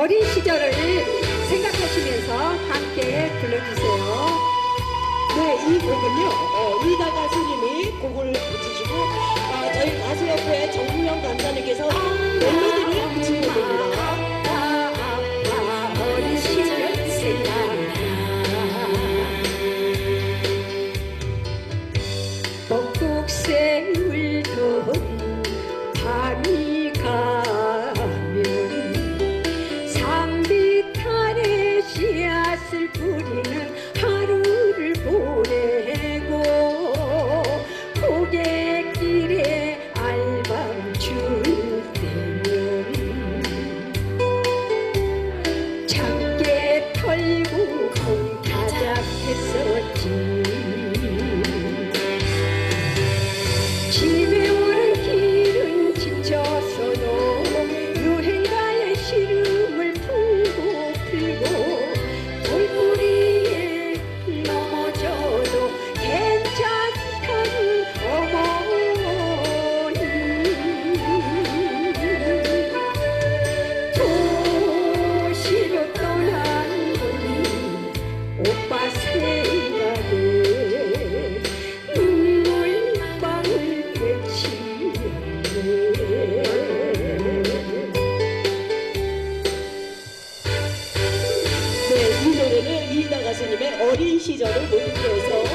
어린 시절을 생각 예수님의 어린 시절을 모집해서